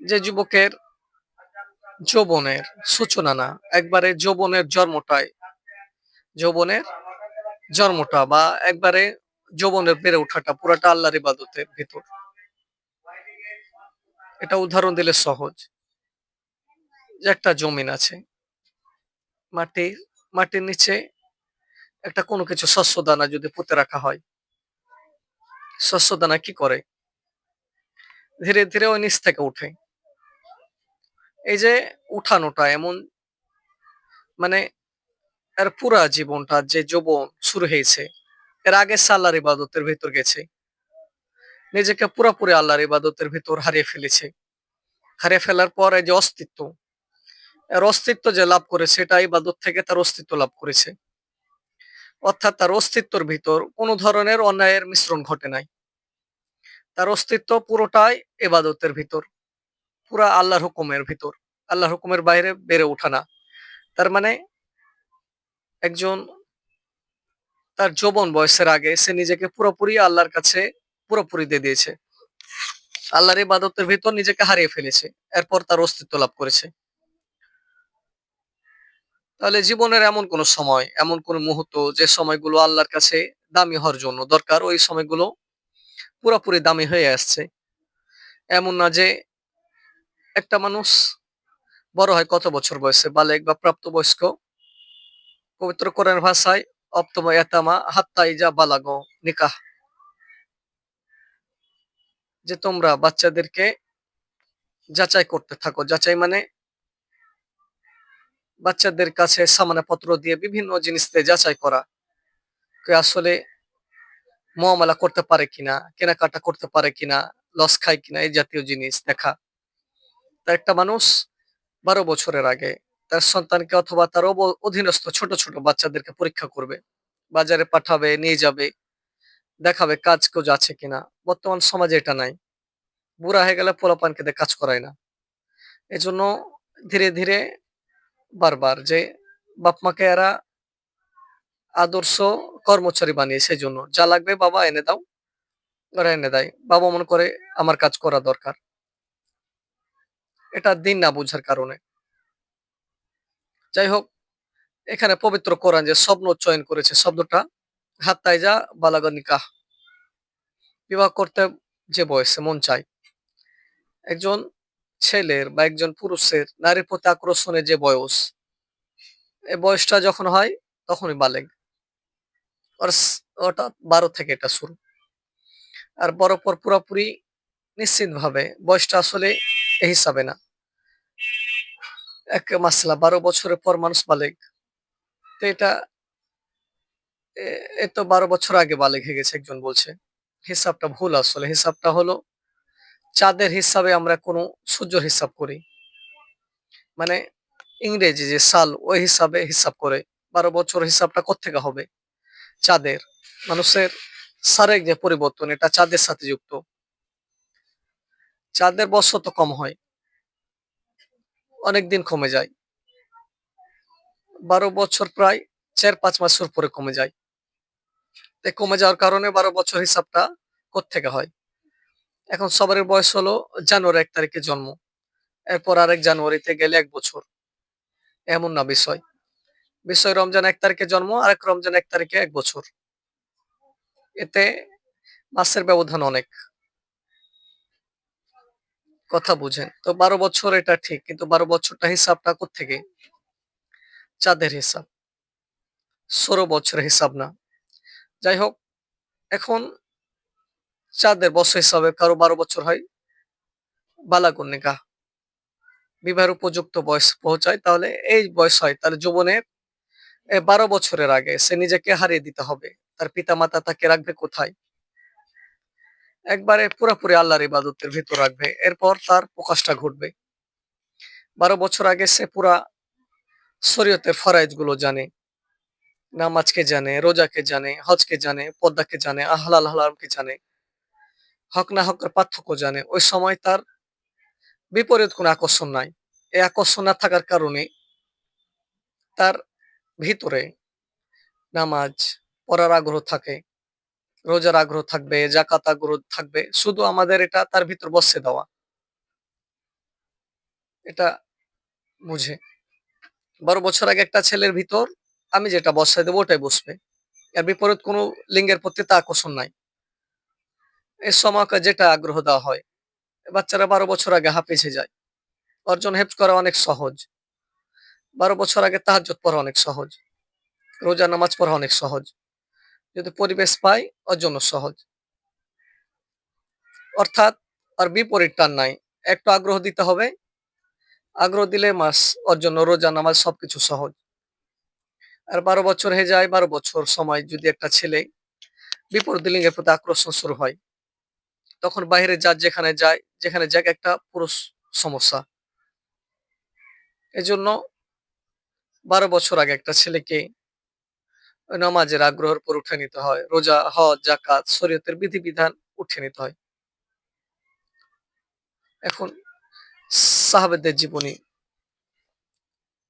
যে যুবকের যৌবনের সূচনা না, একবারে যৌবনের জন্মটাই, যৌবনের জন্মটা বা একবারে যৌবনের বেড়ে ওঠাটা পুরাটা আল্লাহর ইবাদতের ভিতর। এটা উদাহরণ দিলে সহজ। যে একটা জমিন আছে, মাটির মাটির নিচে একটা কোনো কিছু শস্য দানা যদি পুঁতে রাখা হয় শস্য দানা কি করে? ধীরে ধীরে ওই নিচ থেকে উঠে এই যে উঠানোটা এমন মানে এর পুরা জীবনটা যে যৌবন শুরু হয়েছে, এর আগে সে আল্লাহর ইবাদতের ভিতর গেছে। নিজেকে পুরাপুরি আল্লাহর ইবাদতের ভিতর হারিয়ে ফেলেছে। হারিয়ে ফেলার পর এই যে অস্তিত্ব, এর অস্তিত্ব যে লাভ করেছে, এটা ইবাদত থেকে তার অস্তিত্ব লাভ করেছে। অর্থাৎ তার অস্তিত্বর ভিতর কোনো ধরনের অন্যায়ের মিশ্রণ ঘটে নাই। তার অস্তিত্ব পুরোটাই এবাদতের ভিতর, পুরা আল্লাহর হুকুমের ভিতর। আল্লাহর হুকুমের বাইরে বেড়ে ওঠা না। তার মানে একজন তার যৌবন বয়সের আগে সে নিজেকে পুরোপুরি আল্লাহর কাছে পুরোপুরি দিয়ে দিয়েছে। আল্লাহর ইবাদতের ভিতর নিজেকে হারিয়ে ফেলেছে। এরপর তার অস্তিত্ব লাভ করেছে। তাহলে জীবনের এমন কোন সময়, এমন কোন মুহূর্ত যে সময়গুলো আল্লাহর কাছে দামি হওয়ার জন্য দরকার, ওই সময়গুলো পুরোপুরি দামি হয়ে আসছে। এমন না যে একটা মানুষ বড় হয় কত বছর বয়সে, বালেক বা প্রাপ্তবয়স্ক। পবিত্র কোরআন ভাষায়, অপ্তম এতামা হাত্তাই যা বালাগো নিকাহ। যে তোমরা বাচ্চাদেরকে যাচাই করতে থাকো, যাচাই মানে বাচ্চাদের কাছে সামানাপত্র দিয়ে বিভিন্ন জিনিস দিয়ে যাচাই করা আসলে মহামালা করতে পারে কিনা, কেনাকাটা করতে পারে কিনা লস খায় কিনা, এই জাতীয় জিনিস দেখা। তা একটা মানুষ বারো বছরের আগে তার সন্তানকে অথবা তার অধীনস্থ ছোট ছোট বাচ্চাদেরকে পরীক্ষা করবে, বাজারে পাঠাবে, নিয়ে যাবে, দেখাবে কাজ কোজ আছে কিনা। বর্তমান সমাজে এটা নাই। বুড়া হয়ে গেলে পোলাপানকে কাজ করায় না। এজন্য ধীরে ধীরে বারবার যে বাপ মাকে এরা আদর্শ কর্মচারী বানিয়ে সেই জন্য যা লাগবে বাবা এনে দাও, ওরা এনে দেয়। বাবা মনে করে, আমার কাজ করা দরকার। এটা দিন না বুঝার কারণে। যাই হোক, এখানে পবিত্র কোরআন যে স্বপ্ন চয়ন করেছে, শব্দটা হাত যা, বালাগা নিকাহ। বিবাহ করতে যে বয়সে মন চায়। একজন ছেলের বা একজন পুরুষের নারীর প্রতি আকর্ষণের যে বয়স এই বয়সটা যখন হয় তখনই বালেগ। ওটা বারো থেকে এটা শুরু। আর বড় পর পুরোপুরি নিশ্চিত ভাবে বয়সটা আসলে এই হিসাবে না। এক মাসলা বারো বছরের পর মানুষ বালেগ। তো এটা এ তো বারো বছর আগে বালেগ হয়ে গেছে, একজন বলছে। হিসাবটা ভুল আসলে। হিসাবটা হলো চাঁদের হিসাবে আমরা কোনো সূর্যর হিসাব করি। মানে ইংরেজি যে সাল, ওই হিসাবে হিসাব করে, বারো বছর হিসাবটা কোথেকে হবে? চাঁদের। মানুষের সারেক যে পরিবর্তন, এটা চাঁদের সাথে যুক্ত। চাঁদের বছর তো কম হয়। অনেক দিন কমে যায়। বারো বছর প্রায় চার, পাঁচ মাসের পরে কমে যায়। কমে যাওয়ার কারণে বারো বছর হিসাবটা কোথেকে হয়? এখন সবার বয়স হলো জানুয়ারি এক তারিখে জন্ম। এরপর আরেক জানুয়ারিতে গেলে এক বছর। এমন না বিষয় বিষয় রমজান এক তারিখে জন্ম, আরেক রমজান এক তারিখে এক বছর। এতে মাসের ব্যবধান অনেক। কথা বুঝেন। তো বারো বছর এটা ঠিক, কিন্তু বারো বছরটা হিসাবটা থেকে চাঁদের হিসাব। ষোলো বছরের হিসাব না। যাই হোক, এখন চাঁদের বছর হিসাবে কারও বারো বছর হয়। বালাগুন্নিকা বিবাহের উপযুক্ত বয়স পৌঁছায়, তাহলে এই বয়স হয় তাহলে যৌবনের বারো বছরের আগে সে নিজেকে হারিয়ে দিতে হবে। তার পিতা মাতা তাকে রাখবে কোথায়? একবারে পুরোপুরি আল্লাহর ইবাদতের ভিতর রাখবে। এরপর তার প্রকাশটা ঘটবে। বারো বছর আগে সে পুরা শরীয়তের ফরাইজগুলো জানে। নামাজকে জানে, রোজাকে জানে, হজকে জানে পদ্মাকে জানে, আহলাল হালামকে জানে। হক না হকের পার্থক্য জানে ওই সময় তার বিপরীত কোনো আকর্ষণ নাই এই আকর্ষণ না থাকার কারণে তার ভিতরে নামাজ পড়ার আগ্রহ থাকে রোজার আগ্রহ থাকবে, জাকাত আগ্রহ থাকবে। শুধু আমাদের এটা তার ভিতর বসতে দেওয়া। এটা বুঝে। ১২ বছর আগে একটা ছেলের ভিতর আমি যেটা বসায় দেবো ওটাই বসবে। এর বিপরীত কোনো লিঙ্গের প্রতি তা আকর্ষণ নাই। এই সময়কে যেটা আগ্রহ দেওয়া হয়। বাচ্চারা ১২ বছর আগে হাফেজ যায়। অর্জন হেফজ করা অনেক সহজ। ১২ বছর আগে তাহাজ্জুদ পড়া অনেক সহজ। রোজা, নামাজ পড়া অনেক সহজ। যদি পরিবেশ পায় ওর জন্য সহজ। অর্থাৎ, আর বিপরীতটা নাই। একটু আগ্রহ দিতে হবে। আগ্রহ দিলে মাস ওর জন্য রোজা, নামাজ সবকিছু সহজ। আর ১২ বছর হয়ে যায় ১২ বছর সময় যদি একটা ছেলে বিপরীত লিঙ্গের প্রতি আকর্ষণ শুরু হয়। তখন বাইরে যা যেখানে যায়, যেখানে যাক একটা পুরো সমস্যা। এজন্য ১২ বছর আগে একটা ছেলেকে নামাজের আগ্রহের উপর উঠে নিতে হয়। রোজা, হজ, জাকাত, শরীয়তের বিধিবিধান উঠে নিতে হয়। এখন সাহাবেদের জীবনী